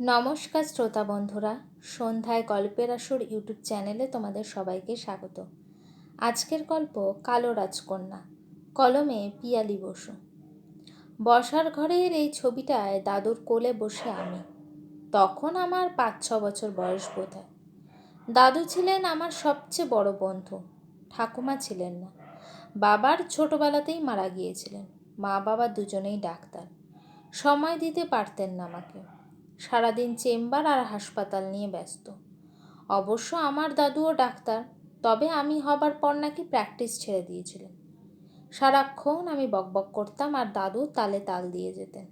নমস্কার শ্রোতা বন্ধুরা, সন্ধ্যায় গল্পের আসর ইউটিউব চ্যানেলে তোমাদের সবাইকে স্বাগত। আজকের গল্প কালো রাজকন্যা, কলমে পিয়ালি বসু। বসার ঘরের এই ছবিটায় দাদুর কোলে বসে আমি। তখন আমার পাঁচ ছ বছর বয়স বোধ হয় দাদু ছিলেন আমার সবচেয়ে বড় বন্ধু, ঠাকুমা ছিলেন না। বাবার ছোটবেলাতেই মারা গিয়েছিলেন। মা বাবা দুজনেই ডাক্তার। সময় দিতে পারতেন না আমাকে। সারাদিন চেম্বার আর হাসপাতাল নিয়ে ব্যস্ত। অবশ্য আমার দাদুও ডাক্তার, তবে আমি হবার পর নাকি প্র্যাকটিস ছেড়ে দিয়েছিলেন। সারাক্ষণ আমি বকবক করতাম আর দাদু তালে তাল দিয়ে যেতেন।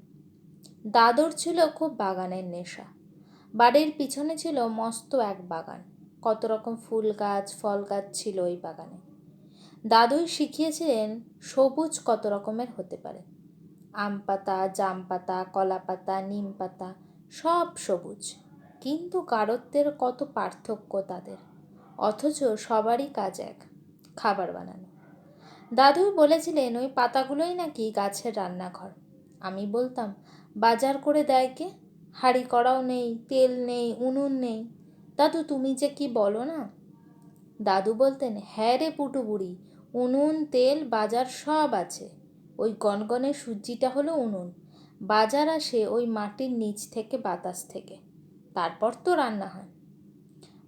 দাদুর ছিল খুব বাগানের নেশা। বাড়ির পিছনে ছিল মস্ত এক বাগান। কত রকম ফুল গাছ, ফল গাছ ছিল ওই বাগানে। দাদুই শিখিয়েছিলেন সবুজ কত রকমের হতে পারে। আম পাতা, জাম পাতা, কলা পাতা, নিম পাতা সব সবুজ, কিন্তু কারত্বের কত পার্থক্য তাদের? অথচ সবারই কাজ এক, খাবার বানানো। দাদুই বলেছিলেন, ওই পাতাগুলোই নাকি গাছের রান্নাঘর। আমি বলতাম, বাজার করে দেয় কে? হাঁড়ি করাও নেই, তেল নেই, উনুন নেই। দাদু, তুমি যে কি বলো না? দাদু বলতেন হ্যাঁ রে পুটু বুড়ি, উনুন, তেল, বাজার সব আছে। ওই গনগনে সূর্যিটা হলো উনুন। বাজার আসে ওই মাটির নিচ থেকে বাতাস থেকে। তারপর তো রান্না হয়।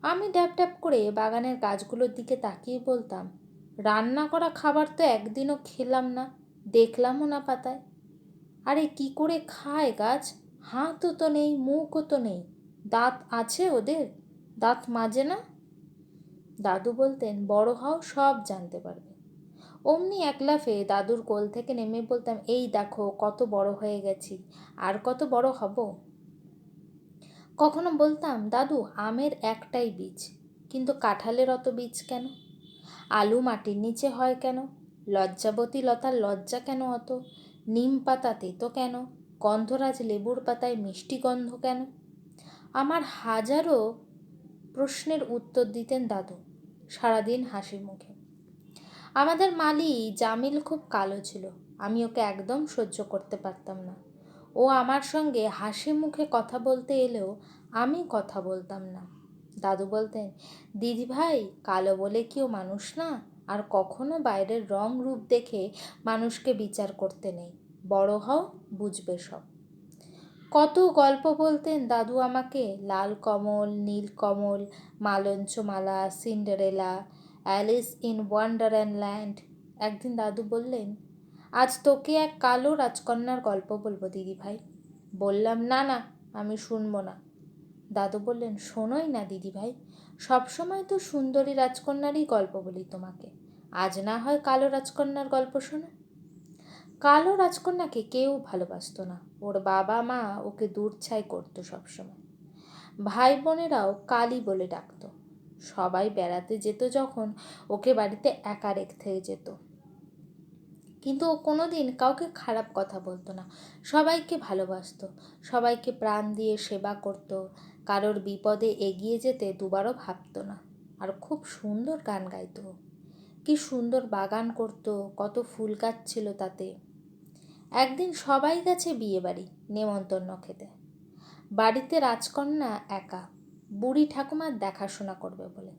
আমি ড্যাপ ড্যাপ করে বাগানের গাছগুলোর দিকে তাকিয়ে বলতাম, রান্না করা খাবার তো একদিনও খেলাম না, দেখলামও না পাতায়। আরে কি করে খায় গাছ? হাতও তো নেই, মুখও তো নেই। দাঁত আছে ওদের? দাঁত মাজে না? দাদু বলতেন, বড় হও, সব জানতে পারবে। অমনি এক লাফে দাদুর কোল থেকে নেমে বলতাম, এই দেখো কত বড় হয়ে গেছি, আর কত বড় হব? কখনো বলতাম, দাদু, আমের একটাই বীজ, কিন্তু কাঁঠালের অত বীজ কেন? আলু মাটির নিচে হয় কেন? লজ্জাবতী লতার লজ্জা কেন অত? নিম পাতা তেতো কেন? গন্ধরাজ লেবুর পাতায় মিষ্টি গন্ধ কেন? আমার হাজারো প্রশ্নের উত্তর দিতেন দাদু, সারাদিন হাসি মুখে। আমাদের মালি জামিল খুব কালো ছিল। আমি ওকে একদম সহ্য করতে পারতাম না। ও আমার সঙ্গে হাসি মুখে কথা বলতে এলেও আমি কথা বলতাম না। দাদু বলতেন, দিদি ভাই, কালো বলে কেউ মানুষ না, আর কখনো বাইরের রং রূপ দেখে মানুষকে বিচার করতে নেই। বড় হও, বুঝবে সব। কত গল্প বলতেন দাদু আমাকে, Lalkamal, Nilkamal, Malanchamala, Cinderella Alice in Wonderland. Land একদিন দাদু বললেন, আজ তোকে এক কালো রাজকন্যার গল্প বলব দিদি ভাই বললাম, না না, আমি শুনব না। দাদু বললেন, শোনোই না দিদি ভাই সবসময় তো সুন্দরী রাজকন্যারই গল্প বলি তোমাকে। আজ না হয় কালো রাজকন্যার গল্প শোনো? কালো রাজকন্যাকে কেউ ভালোবাসত না। ওর বাবা মা ওকে দূরছাই করতো সবসময়। ভাই বোনেরাও কালী বলে ডাকতো। সবাই বেড়াতে যেত যখন ওকে বাড়িতে একা রেখে যেত। কিন্তু ও কোনো দিন কাউকে খারাপ কথা বলতো না। সবাইকে ভালোবাসতো, সবাইকে প্রাণ দিয়ে সেবা করত, কারোর বিপদে এগিয়ে যেতে দুবারও ভাবতো না। আর খুব সুন্দর গান গাইতো। কি সুন্দর বাগান করত, কত ফুল গাছ ছিল তাতে। একদিন সবাই গেছে বিয়ে বাড়ি নেমন্তন্ন খেতে। বাড়িতে রাজকন্যা একা। বুড়ি ঠাকুমার দেখাশোনা করবে বলে।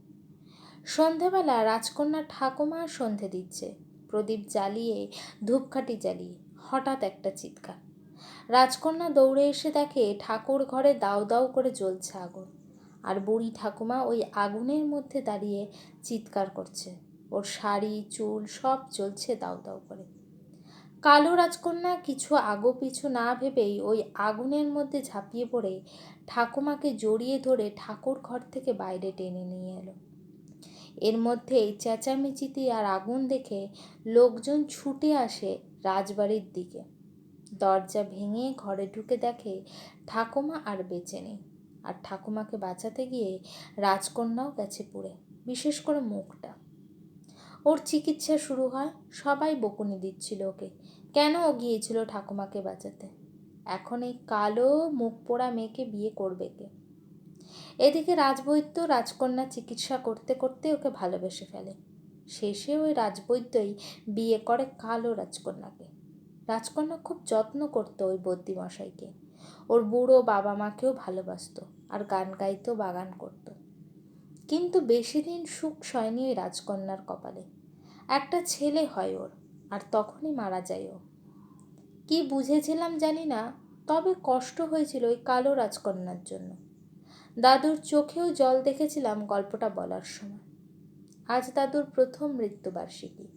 সন্ধেবেলা রাজকন্যা ঠাকুমা সন্ধে দিচ্ছে। প্রদীপ জ্বালিয়ে, ধূপকাঠি জ্বালিয়ে, হঠাৎ একটা চিৎকার। রাজকন্যা দৌড়ে এসে দেখে ঠাকুর ঘরে দাউ দাউ করে জ্বলছে আগুন। আর বুড়ি ঠাকুমা ওই আগুনের মধ্যে দাঁড়িয়ে চিৎকার করছে। ওর শাড়ি, চুল সব জ্বলছে দাউ দাউ করে। কালো রাজকন্যা কিছু আগো পিছু না ভেবেই ওই আগুনের মধ্যে ঝাঁপিয়ে পড়ে ঠাকুমাকে জড়িয়ে ধরে ঠাকুর ঘর থেকে বাইরে টেনে নিয়ে এলো। এর মধ্যেই চেঁচামেচিতি আর আগুন দেখে লোকজন ছুটে আসে রাজবাড়ির দিকে। দরজা ভেঙে ঘরে ঢুকে দেখে ঠাকুমা আর বেঁচে নেই। আর ঠাকুমাকে বাঁচাতে গিয়ে রাজকন্যাও গেছে পুড়ে, বিশেষ করে মুখটা। ওর চিকিৎসা শুরু হয়, সবাই বকুনি দিচ্ছিল ওকে। কেন ও গিয়েছিল ঠাকুমাকে বাঁচাতে? এখন এই কালো মুখ পোড়া মেয়েকে বিয়ে করবে কে? এদিকে রাজবৈদ্য রাজকন্যা চিকিৎসা করতে করতে ওকে ভালোবেসে ফেলে। শেষে ওই রাজবৈদ্যই বিয়ে করে কালো রাজকন্যাকে। রাজকন্যা খুব যত্ন করতো ওই বদ্যিমশাইকে। ওর বুড়ো বাবা মাকেও ভালোবাসতো আর গান গাইতো, বাগান করত। কিন্তু বেশি দিন সুখ সয়নি ওই রাজকন্যার কপালে। একটা ছেলে হয় ওর, আর তখনই মারা যায় ও। কি বুঝেছিলাম জানি না, তবে কষ্ট হয়েছিল ওই কালো রাজকন্যার জন্য। দাদুর চোখেও জল দেখেছিলাম গল্পটা বলার সময়। আজ দাদুর প্রথম মৃত্যুবার্ষিকী।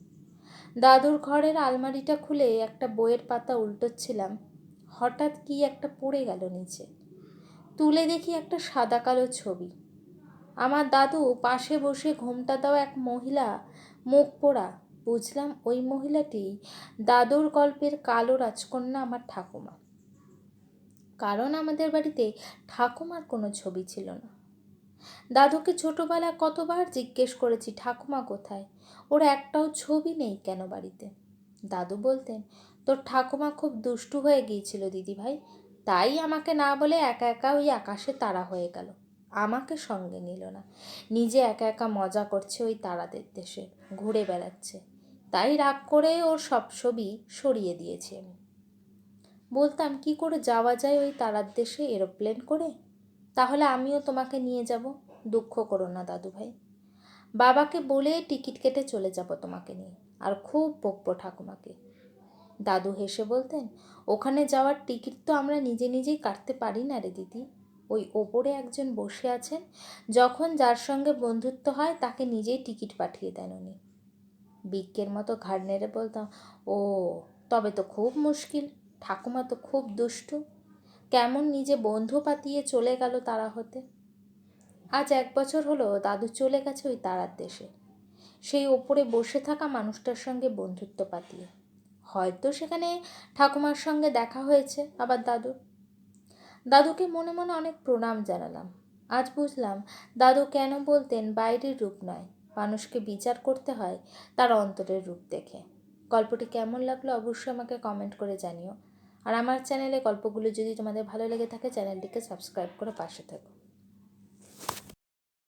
দাদুর ঘরের আলমারিটা খুলে একটা বইয়ের পাতা উল্টোচ্ছিলাম, হঠাৎ কি একটা পড়ে গেল নিচে। তুলে দেখি একটা সাদা কালো ছবি। আমার দাদু পাশে বসে ঘোমটা দেওয়া এক মহিলা, মুখ পোড়া। বুঝলাম ওই মহিলাটি দাদুর গল্পের কালো রাজকন্যা আমার ঠাকুমা। কারণ আমাদের বাড়িতে ঠাকুমার কোনো ছবি ছিল না। দাদুকে ছোটোবেলায় কতবার জিজ্ঞেস করেছি, ঠাকুমা কোথায়? ওর একটাও ছবি নেই কেন বাড়িতে? দাদু বলতেন, তোর ঠাকুমা খুব দুষ্টু হয়ে গিয়েছিল দিদি ভাই তাই আমাকে না বলে একা একা ওই আকাশে তারা হয়ে গেল। আমাকে সঙ্গে নিল না। নিজে একা একা মজা করছে ওই তারাদের দেশে, ঘুরে বেড়াচ্ছে। তাই রাগ করে ওর সব ছবি সরিয়ে দিয়েছি আমি। বলতাম, কি করে যাওয়া যায় ওই তারার দেশে এরোপ্লেন করে? তাহলে আমিও তোমাকে নিয়ে যাব। দুঃখ করো না দাদু ভাই বাবাকে বলে টিকিট কেটে চলে যাব তোমাকে নিয়ে। আর খুব বকবো ঠাকুমাকে। দাদু হেসে বলতেন, ওখানে যাওয়ার টিকিট তো আমরা নিজে নিজেই কাটতে পারি না রে দিদি। ওই ওপরে একজন বসে আছেন, যখন যার সঙ্গে বন্ধুত্ব হয় তাকে নিজেই টিকিট পাঠিয়ে দেন উনি। বিজ্ঞের মতো ঘাড় নেড়ে বলতাম, ও, তবে তো খুব মুশকিল, ঠাকুমা তো খুব দুষ্টু। কেমন নিজে বন্ধু পাতিয়ে চলে গেল তারা হতে। আজ এক বছর হলো দাদু চলে গেছে ওই তারার দেশে। সেই ওপরে বসে থাকা মানুষটার সঙ্গে বন্ধুত্ব পাতিয়ে। হয়তো সেখানে ঠাকুমার সঙ্গে দেখা হয়েছে আবার দাদুর। দাদুকে মনে মনে অনেক প্রণাম জানালাম। আজ বুঝলাম দাদু কেন বলতেন বাইরের রূপ নয়, মানুষকে বিচার করতে হয় তার অন্তরের রূপ দেখে। গল্পটি কেমন লাগল অবশ্যই আমাকে কমেন্ট করে জানিও। আর আমার চ্যানেলে গল্পগুলো যদি তোমাদের ভালো লেগে থাকে চ্যানেলটিকে সাবস্ক্রাইব করে পাশে থেকো।